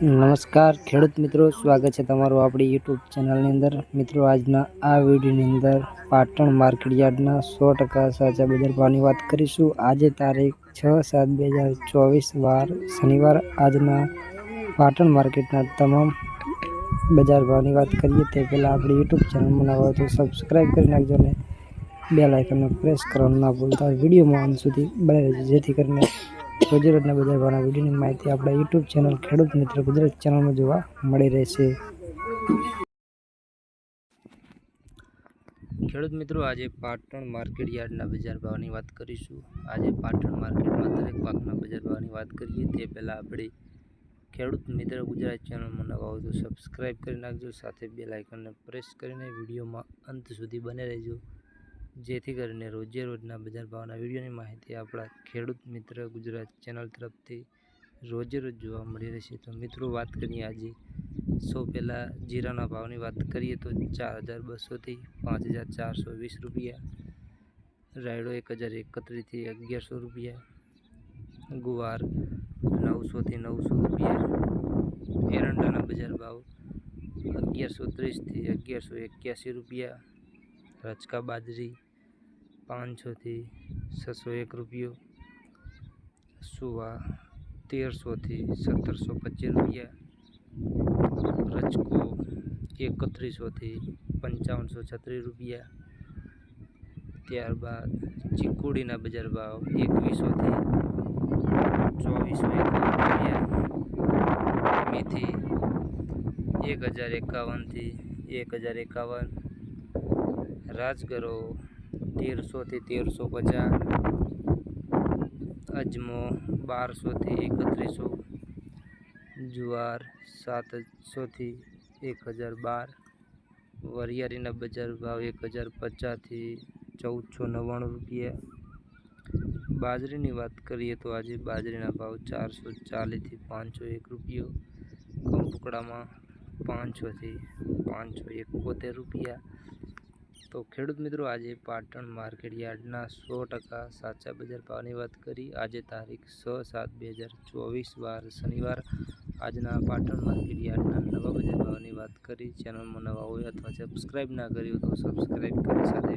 નમસ્કાર, ખેડૂત મિત્રો, સ્વાગત છે તમારું આપણી યુટ્યુબ ચેનલની અંદર. મિત્રો, આજના આ વિડીયોની અંદર પાટણ માર્કેટ યાર્ડના સો ટકા સાચા બજાર ભાવની વાત કરીશું. આજે તારીખ છ સાત બે હજાર ચોવીસ, વાર શનિવાર. આજના પાટણ માર્કેટના તમામ બજાર ભાવની વાત કરીએ તે પહેલાં આપણી યુટ્યુબ ચેનલ બનાવો તો સબસ્ક્રાઈબ કરી નાખજો અને બે લાઇકનને પ્રેસ કરવાનું ના ભૂલતા. વિડીયોમાં અંત સુધી બને રહેજો, જેથી કરીને રોજે રોજના બજાર ભાવના વિડીયોની માહિતી આપણા યુટ્યુબ ચેનલ ખેડૂત મિત્ર ગુજરાત ચેનલમાં જોવા મળી રહેશે. ખેડૂત મિત્રો, આજે પાટણ માર્કેટ યાર્ડના બજાર ભાવની વાત કરીશું. આજે પાટણ માર્કેટમાં દરેક પાકના બજાર ભાવની વાત કરીએ, તે પહેલાં આપણે ખેડૂત મિત્ર ગુજરાત ચેનલમાં નવા હોય તો સબસ્ક્રાઈબ કરી નાખજો, સાથે બે લાઇકનને પ્રેસ કરીને વિડીયોમાં અંત સુધી બને રહેજો. જેથી કરીને રોજે રોજના બજાર ભાવના વિડીયોની માહિતી આપણા ખેડૂત મિત્ર ગુજરાત ચેનલ તરફથી રોજે રોજ જોવા મળી રહેશે તો મિત્રો, વાત કરીએ આજે. સૌ પહેલાં જીરાના ભાવની વાત કરીએ તો ચાર હજાર બસોથી પાંચ હજાર ચારસો વીસ રૂપિયા. રાયડો એક હજાર એકત્રીસથી અગિયારસો રૂપિયા. ગુવાર નવસોથી નવસો રૂપિયા. એરંડાના બજાર ભાવ અગિયારસો ત્રીસથી અગિયારસો એક્યાસી રૂપિયા. રચકા બાજરી પાંચસોથી છસો એક રૂપિયો, સુવા તેરસોથી સત્તરસો પચીસ રૂપિયા રચકો એકત્રીસોથી પંચાવનસો છત્રીસ રૂપિયા, ત્યારબાદ ચીકુડીના બજાર ભાવ એકવીસોથી ચોવીસો રૂપિયા, મેથી એક હજાર એકાવનથી એક હજાર એકાવન, રાજગરો તેરસોથી તેરસો પચાસ, અજમો બારસોથી એકત્રીસો, જુવાર સાતસોથી એક હજાર બાર, વરિયાળીના બજાર ભાવ એક હજાર પચાસથી ચૌદસો નવ્વાણું રૂપિયા. બાજરીની વાત કરીએ તો આજે બાજરીના ભાવ ચારસો ચાલીસથી પાંચસો એક રૂપિયો, કંપકડામાં પાંચસોથી પાંચસો એકોતેર રૂપિયા તો ખેડૂત મિત્રો, આજે પાટણ માર્કેટ યાર્ડના સો ટકા સાચા બજાર ભાવની વાત કરી. આજે તારીખ છ સાત બે હજાર ચોવીસ, વાર શનિવાર. આજના પાટણ માર્કેટ યાર્ડના નવા બજાર ભાવની વાત કરી. ચેનલમાં નવા હોય અથવા સબસ્ક્રાઈબ ના કર્યું તો સબસ્ક્રાઈબ કરી સાથે